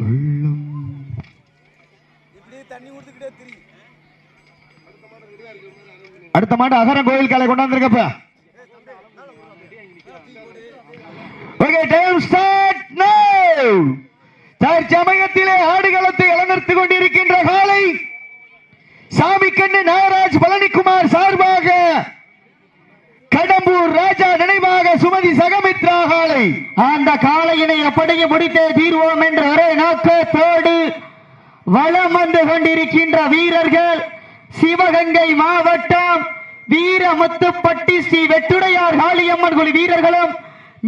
உள்ளம் அடுத்த மாடு அகரம் கோயில் காலை கொண்டாந்துருக்கப்ப ஓகே டைம் ஸ்டார்ட் நவ தற்சமயத்திலே ஆடுகளத்தை இழநிறுத்து கொண்டிருக்கின்ற காலை சாமி கண்ணு நாகராஜ் பழனிக்குமார் சார்பாக கடம்பூர் ராஜா சுமதி சகமித்ரா காலை அந்த காளையினை எப்படியும் முடித்தே தீர்வோம் என்ற ஒரே நோக்கத்தோடு வளம் வந்து கொண்டிருக்கின்ற வீரர்கள் சிவகங்கை மாவட்டம் வீரமுத்துப்பட்டி ஸ்ரீ வெட்டுடையார் காளியம்மன் குழு வீரர்களும்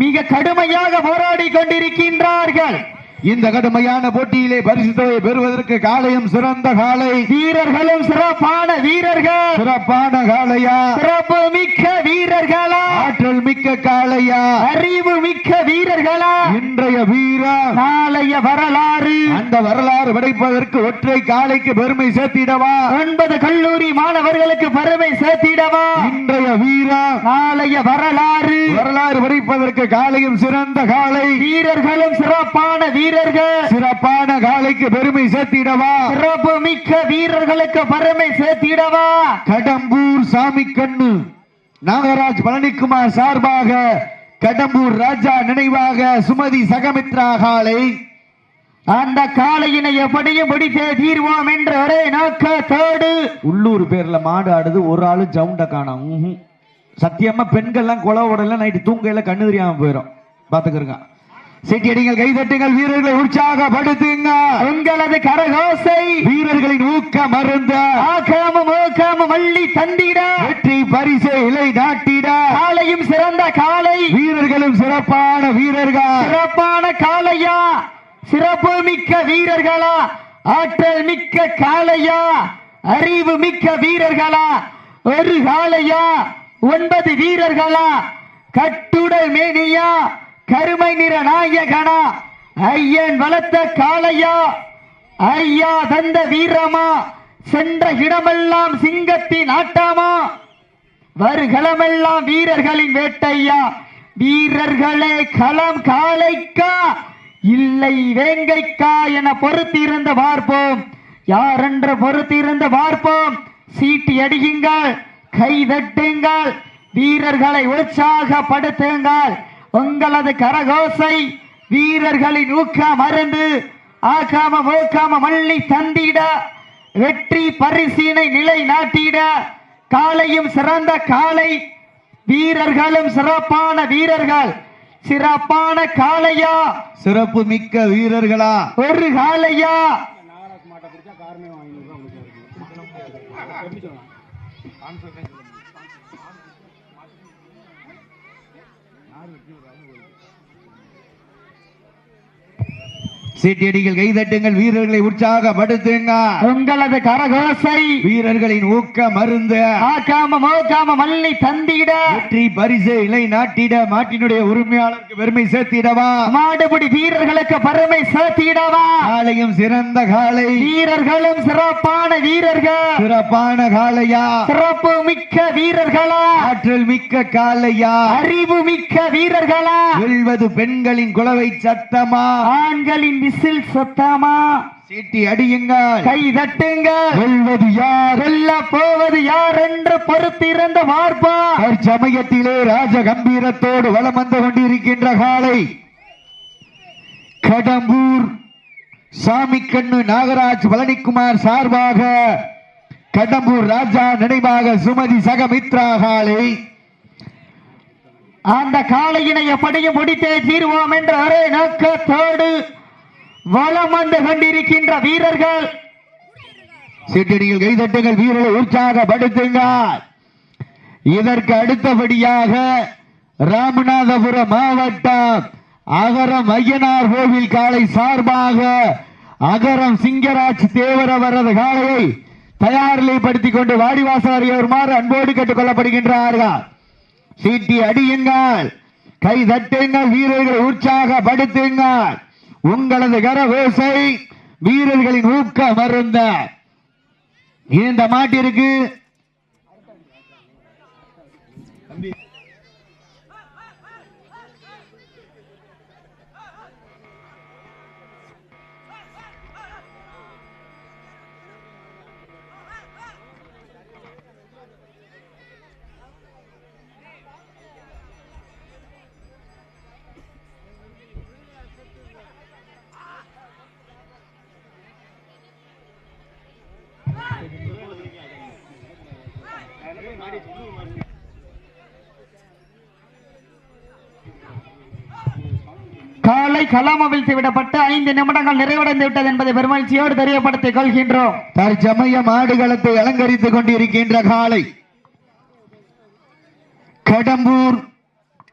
மிக கடுமையாக போராடி கொண்டிருக்கின்றார்கள். இந்த கடுமையான போட்டியிலே பரிசு தொகையை பெறுவதற்கு காளையும் சிறந்த காளை வீரர்களும் சிறப்பான வீரர்கள். சிறப்பான காளையா? சிறப்பு மிக்க வீரர்களா? ஆற்றல் மிக்க காளையா? அறிவு மிக்க வீரர்களா? இன்றைய வீரா? நாளைய வரலாறு. அந்த வரலாறு படைப்பதற்கு ஒற்றை காளைக்கு பெருமை சேர்த்திடவா? ஒன்பது கல்லூரி மாணவர்களுக்கு பெருமை சேர்த்திடவா? இன்றைய வீரா? நாளைய வரலாறு. வரலாறு படைப்பதற்கு காளையும் சிறந்த காளை. வீரர்களும் சிறப்பான வீரர்கள். சிறப்பான காளைக்கு பெருமை சேர்த்திடவா? சிறப்பு மிக்க வீரர்களுக்கு பெருமை சேர்த்திடவா? கடம்பூர் சாமி கண்ணு நாகராஜ் பழனிக்குமார் சார்பாக கடம்பூர் ராஜா நினைவாக சுமதி சகமித்ரா காலை. அந்த காளையினை எப்படியும் பிடித்தே தீர்வோம் என்ற ஒரே நோக்கத்தோடு. உள்ளூர் பேர்ல மாடு ஆடுது ஒரு ஆளு ஜவுண்ட காணோம். சத்தியமா பெண்கள்லாம் கொலை உடல நைட்டு தூங்கையில கண்ணு தெரியாம போயிடும் பாத்துக்கிறங்க செட்டியடிங்கள் கைதட்டுங்கள் வீரர்களை உற்சாகப்படுத்துங்க. உங்களது கரகோசை வீரர்களின் ஊக்க மருந்த ஆக்காம ஓக்காம மல்லி தந்திட. வெற்றி பரிசு இலை நாட்டிட. காலையும் சிறந்த காலை வீரர்களும் சிறப்பான வீரர்கள். சிறப்பான காளையா? சிறப்பு மிக்க வீரர்களா? ஆற்றல் மிக்க காளையா? அறிவு மிக்க வீரர்களா? ஒரு காளையா? ஒன்பது வீரர்களா? கட்டுடல் மேனியா? கருமை நிற நாயகனா ஐயன் வளர்த்த காளையா ஐயா தந்த வீரமா சென்ற இடமெல்லாம் சிங்கத்தின் ஆட்டாமா? வருகளமெல்லாம் வீரர்களின் வேட்டையா? வீரர்களே களம் காளைக்கா இல்லை வேங்கைக்கா என பொறுத்திருந்து பார்ப்போம். யாரென்று பொறுத்திருந்து பார்ப்போம்? சீட்டி அடியுங்கள் கை தட்டுங்கள் வீரர்களை உற்சாகப்படுத்துங்கள். உங்களது கரகோசை வீரர்களின் ஊக்க மருந்து ஆக்காம மூக்காம மல்லி தந்திட வெற்றி பரிசீனை நிலை நாட்டிட காலையும் சிறந்த காலை வீரர்களும் சிறப்பான வீரர்கள். சிறப்பான காளையா? சிறப்பு மிக்க வீரர்களா? ஒரு காளையா? சீட்டியடிகள் கைதட்டுங்கள் வீரர்களை உற்சாகப்படுத்துங்க உங்களது கரகோசை வீரர்களின் ஊக்க மருந்து ஆக்காம மோக்காம மல்லி தந்திட. வெற்றி பரிசு இலை நாட்டிட மாட்டினுடைய உரிமையாளருக்கு பெருமை சேர்த்திடவா? மாடுபிடி வீரர்களுக்கு பெருமை சேர்த்திடவா? காலையும் சிறந்த காலை வீரர்களும் சிறப்பான வீரர்கள். சிறப்பான காளையா? சிறப்பு மிக்க வீரர்களா? ஆற்றல் மிக்க காளையா? அறிவு மிக்க வீரர்களா? வெல்வது பெண்களின் குலவை சத்தமா ஆண்களின் விசில் சத்தமா சீட்டி அடியுங்கள். கை தட்டுங்கள். வெல்வது யார்? வெல்ல போவது யார் என்று பொறுத்திருந்த பார்ப்பா சமயத்திலே ராஜ கம்பீரத்தோடு வலம் வந்து கொண்டிருக்கின்ற காலை. கடம்பூர் சாமி கண்ணு நாகராஜ் பழனிக்குமார் சார்பாக கடம்பூர் ராஜா நினைவாக சுமதி சகமித்ரா காலை. அந்த காளையினை எப்படியும் முடித்தே தீர்வோம் என்ற ஒரே நோக்கத்தோடு வலம் வந்து கண்டிருக்கின்ற வீரர்கள். சிட்டடியில் கைதட்டுங்கள் வீரரை உற்சாகப்படுத்துங்கள். இதற்கு அடுத்தபடியாக ராமநாதபுரம் மாவட்டம் அகரம் ஐயனார் கோவில் காலை சார்பாக அகரம் சிங்கராஜ் தேவர வரது காலையை தயாரிலைப்படுத்திக் கொண்டு வாடிவாசல் அறியவருமாறு அன்போடு கேட்டுக் கொள்ளப்படுகின்றார்கள். சீட்டி அடியுங்கள். கை தட்டுங்கள். வீரர்களை உற்சாகப்படுத்துங்கள். உங்களது கரவேசை வீரர்களின் ஊக்க மருந்த. இந்த மாட்டிற்கு காலை களம் அவிழ்த்து விடப்பட்டு ஐந்து நிமிடங்கள் நிறைவடைந்து விட்டது என்பதை பெருமகிழ்ச்சியோடு தெரியப்படுத்திக் கொள்கின்றோம். தற்சமயம் ஆடுகளத்தை அலங்கரித்துக் கொண்டிருக்கின்ற காலை. Kadambur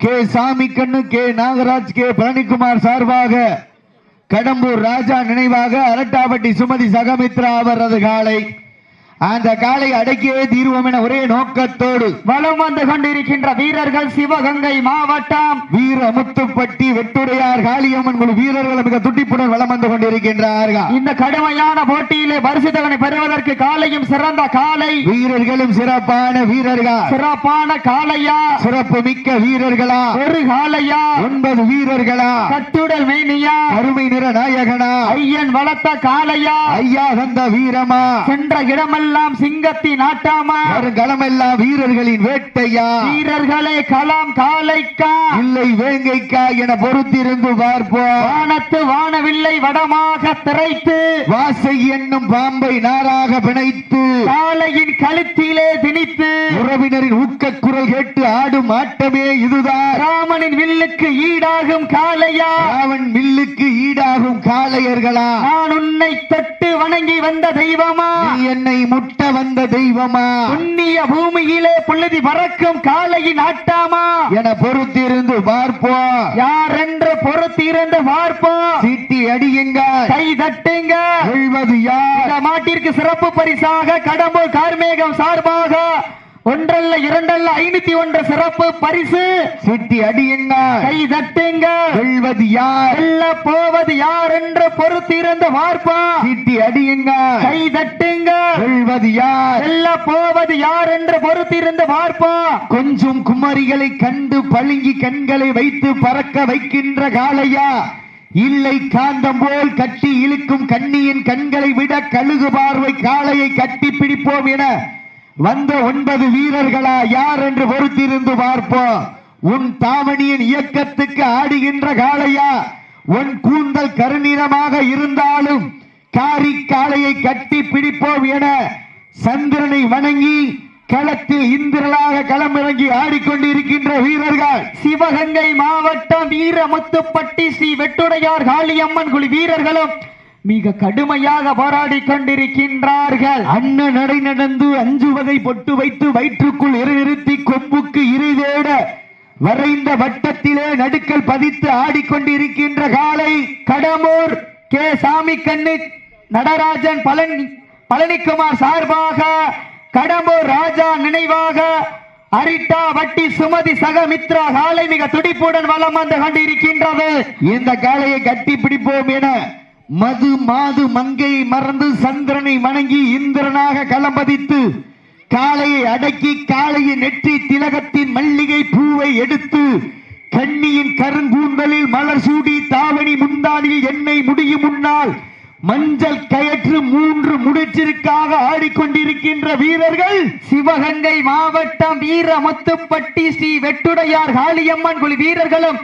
K Samikannu K Nagaraj K Palanikumar சார்பாக கடம்பூர் ராஜா நினைவாக அரட்டாப்பட்டி சுமதி சகமித்ரா அவரது காலை. அந்த காலை அடக்கியே தீர்வோம் என ஒரே நோக்கத்தோடு வலம் வந்து கொண்டிருக்கின்ற வீரர்கள் சிவகங்கை மாவட்டம் வீரமுத்துப்பட்டி வெட்டுடையார் காளியம்மன் குழு வீரர்கள் மிக துடிப்புடன் வலம் வந்து கொண்டிருக்கின்றார்கள். இந்த கடுமையான போட்டியிலே பரிசுத்தகனை பெறுவதற்கு காலையும் சிறந்த காலை வீரர்களும் சிறப்பான வீரர்கள். சிறப்பான காலையா சிறப்பு மிக்க வீரர்களா? ஒரு காலையா ஒன்பது வீரர்களா? கட்டுடல் மேனியா? அருமை நிற நாயகனா? ஐயன் வளர்த்த காலையா ஐயா தந்த வீரமா? சென்ற இடமெல்லாம் சிங்கத்தின் ஆட்டாமா? வருங்களமெல்லாம் வீரர்களின் வேட்டையா? வீரர்களே களம் காலைக்கா? இல்லை வேங்கைக்கா என பொறுத்திருந்து பார்ப்போம். வானத்து வானவில்லை வடமாக திரைத்து. வாசை என்னும் பாம்பை நாராக பிணைத்து. காலையின் கழுத்திலே திணித்து. உறவினரின் ஊக்க குரல் கேட்டு ஆடும் ஆட்டமே இதுதான். ராமனின் வில்லுக்கு ஈடாகும் காளையா? ராவன் மில்லுக்கு ஈடாகும் காளையர்களா? நான் உன்னை தொட்டு வணங்கி வந்த தெய்வமா? என்னை முட்ட வந்த தெய்வமா? புண்ணிய பூமியிலே புழுதி பறக்கும் காளையின் ஆட்டாமா என பொறுத்திருந்து பார்ப்போம் யார் என்று பொறுத்திருந்து பார்ப்போம் சீட்டி அடியுங்க. கை தட்டுங்க. வெல்வது யார்? மாட்டிற்கு சிறப்பு பரிசாக கடம்பூர் கார்மேகம் சார்பாக ஒன்றல்ல இரண்டல்ல ஐநூத்தி ஒன்று சிறப்பு பரிசு. சீட்டி அடியுங்க. கை தட்டுங்க. வெல்வது யார்? வெல்ல போவது யார் என்று பொறுத்திருந்து பார்ப்போம். சீட்டி அடியுங்க. கை தட்டுங்க. வெல்வது யார்? வெல்ல போவது யார் என்று பொறுத்திருந்து பார்ப்போம். கொஞ்சம் குமரிகளை கண்டு பழுங்கி கண்களை வைத்து பறக்க வைக்கின்ற காளையா? இல்லை காந்தம் போல் கட்டி இழுக்கும் கண்ணியின் கண்களை விட கழுகு பார்வை காளையை கட்டி பிடிப்போம் என வந்த ஒன்பது வீரர்களா யார் என்று பொறுத்திருந்து பார்ப்போம். உன் தாவணியின் இயக்கத்துக்கு ஆடுகின்ற காளையா? உன் கூந்தல் கருநிறமாக இருந்தாலும் காரி காளையை கட்டி பிடிப்போம் என சந்திரனை வணங்கி களத்தில் இந்திரலாக களமிறங்கி ஆடிக்கொண்டிருக்கின்ற வீரர்கள். சிவகங்கை மாவட்டம் வீரமுத்துப்பட்டி ஸ்ரீ வெட்டுடையார் காளியம்மன் குழு வீரர்களும் மிக கடுமையாக போராடி கொண்டிருக்கின்றார்கள். அண்ணன் நடை நடந்து அஞ்சுவதை பொட்டு வைத்து வயிற்றுக்குள் இருநிறுத்தி கொம்புக்கு இறைதேட வரைந்த வட்டத்திலே நடுக்கல் பதித்து ஆடிக்கொண்டிருக்கின்ற காலை கடம்பூர் கே. சாமி கண்ணு நடராஜன் பழனி பழனிக்குமார் சார்பாக கடம்பூர் ராஜா நினைவாக அரிட்டா வட்டி சுமதி சகமித்ரா காலை மிக துடிப்புடன் வலம் வந்து கொண்டிருக்கின்றது. இந்த காளையை கட்டி பிடிப்போம் என மது மாது மங்கையை மறந்து சந்திரனை வணங்கி இந்திரனாக களம்பதித்து காளையை அடக்கி காளையின் நெற்றி திலகத்தின் மல்லிகை பூவை எடுத்து கண்ணியின் கருங்கூந்தலில் மலர் சூடி தாவணி முந்தானில் எண்ணெய் முடியும் முன்னால் மஞ்சள் கயற்று மூன்று முடிச்சிற்காக ஆடிக்கொண்டிருக்கின்ற வீரர்கள் சிவகங்கை மாவட்டம் வீரமுத்துப்பட்டி ஸ்ரீ வெட்டுடையார் காளியம்மன் குழு வீரர்களும்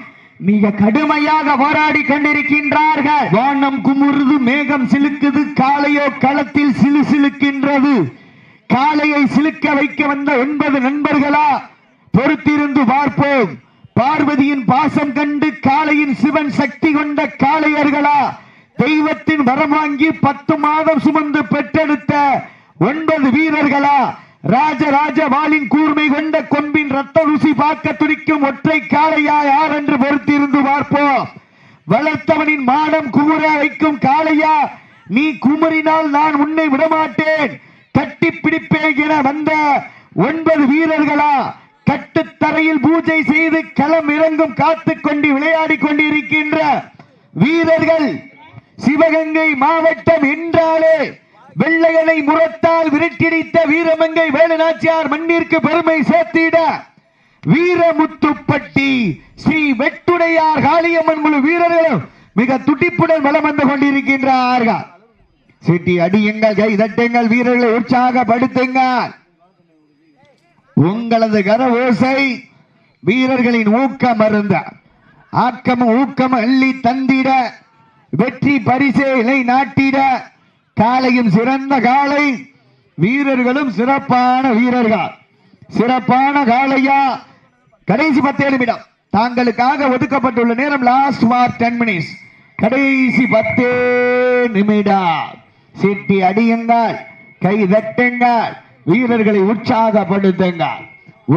மிக கடுமையாக போராடி கொண்டிருக்கின்றார்கள். வானம் குமுறுது மேகம் சிலுக்குது காளையோ களத்தில் சிலு சிலுக்கின்றது. காளையை சிலுக்க வைக்க வந்த ஒன்பது நண்பர்களா? பொறுத்திருந்து பார்ப்போம். பார்வதியின் பாசம் கண்டு காளையின் சிவன் சக்தி கொண்ட காளையர்களா? தெய்வத்தின் வரம் வாங்கி பத்து மாதம் சுமந்து பெற்றெடுத்த ஒன்பது வீரர்களா? ராஜராஜவாளின் கூர்மை கொண்ட கொம்பின் ரத்த ருசி பார்க்க துடிக்கும் ஒற்றை காளையா யார் என்று பொறுத்திருந்து பார்ப்போம். வளர்த்தவனின் மானம் குமுற வைக்கும் காளையா நீ குமரினால் நான் உன்னை விடமாட்டேன். கட்டி பிடிப்பேன் என வந்த ஒன்பது வீரர்களா கட்டுத்தரையில் பூஜை செய்து களம் இறங்கும் காத்துக் கொண்டு விளையாடி கொண்டிருக்கின்ற வீரர்கள். சிவகங்கை மாவட்டம் என்றாலே வெள்ளையனை முரத்தால் விரட்டிடித்த வீரமங்கை வேலுநாச்சியார் மண்ணிற்கு பெருமை சேர்த்திட. வீரமுத்துப்பட்டி ஸ்ரீ வெட்டுடையார் காளியம்மன் குழு வீரர்களும் மிக துடிப்புடன் வலம் வந்து கொண்டிருக்கின்றார்கள். சிட்டி அடியுங்கள் கை தட்டுங்கள் வீரர்களை உற்சாகப்படுத்துங்கள். உங்களது கர ஓசை வீரர்களின் ஊக்கம் அருந்த. ஆக்கமும் ஊக்கம் அள்ளி தந்திட. வெற்றி பரிசே இலை நாட்டிட. காலையும் சிறந்த காலை வீரர்களும் சிறப்பான வீரர்கள். சிறப்பான காலையா கடைசி பத்தே நிமிடம். தாங்களுக்காக ஒதுக்கப்பட்டுள்ள நேரம் லாஸ்ட் மார்க் டென் மினிட்ஸ் கடைசி பத்தே நிமிடம். சிட்டி அடியுங்கள் கை தட்டுங்கள் வீரர்களை உற்சாகப்படுத்துங்கள்.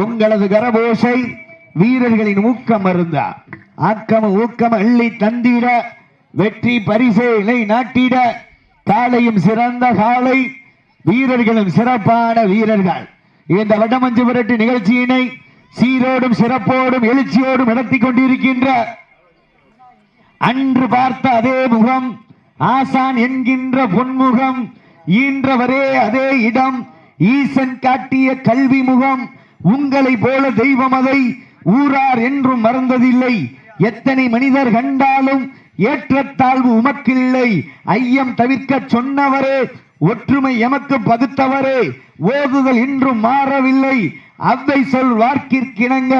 உங்களது கரபோசை வீரர்களின் ஊக்கம் இருந்தா ஆக்கம ஊக்கம் அள்ளி தந்திட வெற்றி பரிசை நாட்டிட காலையும் சிறந்த காலை வீரர்களும் சிறப்பான வீரர்கள். இந்த வடமஞ்சு விரட்டு நிகழ்ச்சியினை சீரோடும் சிறப்போடும் எழுச்சியோடும் நடத்தி கொண்டிருக்கின்ற அன்று பார்த்த அதே முகம் ஆசான் என்கின்ற பொன்முகம் ஈன்றவரே அதே இடம் ஈசன் காட்டிய கல்வி முகம் உங்களை போல தெய்வம் அதை ஊரார் என்றும் மறந்ததில்லை. எத்தனை மனிதர் கண்டாலும் ஏற்றத்தாழ்வு உமக்கில்லை. ஐயம் தவிர்க்க சொன்னவரே ஒற்றுமை எமக்கு பகுத்தவரே ஓதுதல் இன்றும் மாறவில்லை. அவ்வை சொல் வார்க்கிற்கிணங்க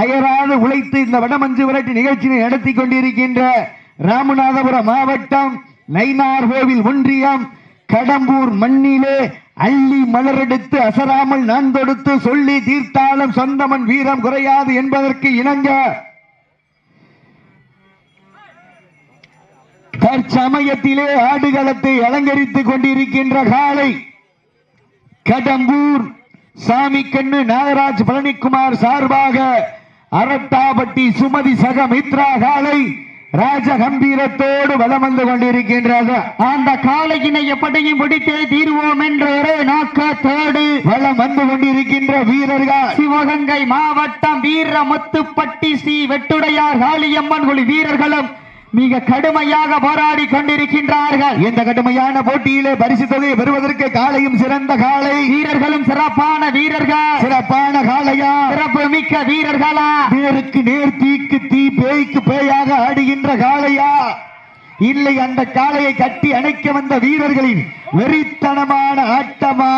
அயராது உழைத்து இந்த வடமஞ்சு விரட்டு நிகழ்ச்சியை நடத்தி கொண்டிருக்கின்ற ராமநாதபுரம் மாவட்டம் நைனார் கோவில் ஒன்றியம் கடம்பூர் மண்ணிலே அள்ளி மலரெடுத்து அசராமல் நான் தொடுத்து சொல்லி தீர்த்தாலும் சொந்தமன் வீரம் குறையாது என்பதற்கு இணங்க. தற்சமயத்திலே ஆடுகளத்தை அலங்கரித்துக் கொண்டிருக்கின்ற காலை. கடம்பூர் சாமி கண்ணு நாகராஜ் பழனிக்குமார் சார்பாக அரட்டாபட்டி சுமதி சக மித்ரா காலை ராஜ கம்பீரத்தோடு வலம் வந்து கொண்டிருக்கின்றது. அந்த காளையினை எப்படியும் பிடித்தே தீர்வோம் என்ற ஒரே நோக்கத்தோடு வலம் வந்து கொண்டிருக்கின்ற வீரர்கள். சிவகங்கை மாவட்டம் வீரமுத்துப்பட்டி ஸ்ரீ வெட்டுடையார் காளியம்மன் குழு வீரர்களும் மிக கடுமையாக போராடி கொண்டிருக்கின்றார்கள். இந்த கடுமையான போட்டியிலே பரிசு தொகையை பெறுவதற்கு காலையும் சிறந்த காலை. வீரர்களும் சிறப்பான வீரர்கள். சிறப்பான காளையா சிறப்பு மிக்க வீரர்களா? நேருக்கு நேர் தீக்கு தீ பேய்க்கு பேயாக ஆடுகின்ற காளையா இல்லை அந்த காளையை கட்டி அணைக்க வந்த வீரர்களின் வெறித்தனமான ஆட்டமா?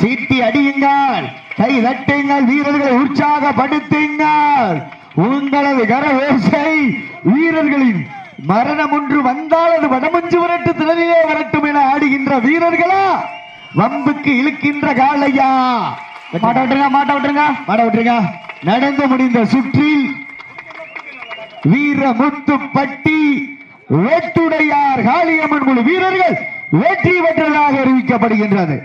சீட்டி அடியுங்கள். கை தட்டுங்கள் வீரர்களை உற்சாகப்படுத்துங்கள். உங்களது கரவேசை வீரர்களின் மரணம் ஒன்று வந்தால் அது வடமஞ்சு விரட்டு திறனிலே வரட்டும் என ஆடுகின்ற வீரர்களா? வம்புக்கு இழுக்கின்ற காளையா? மாட்ட விட்டுருங்க மாட்ட விட்டுருங்க மாட்ட விட்டுருங்க. நடந்து முடிந்த சுற்றில் வீரமுத்துப்பட்டி வேட்டுடையார் காளியம்மன் குழு வீரர்கள் வெற்றி பெற்றதாக அறிவிக்கப்படுகின்றது.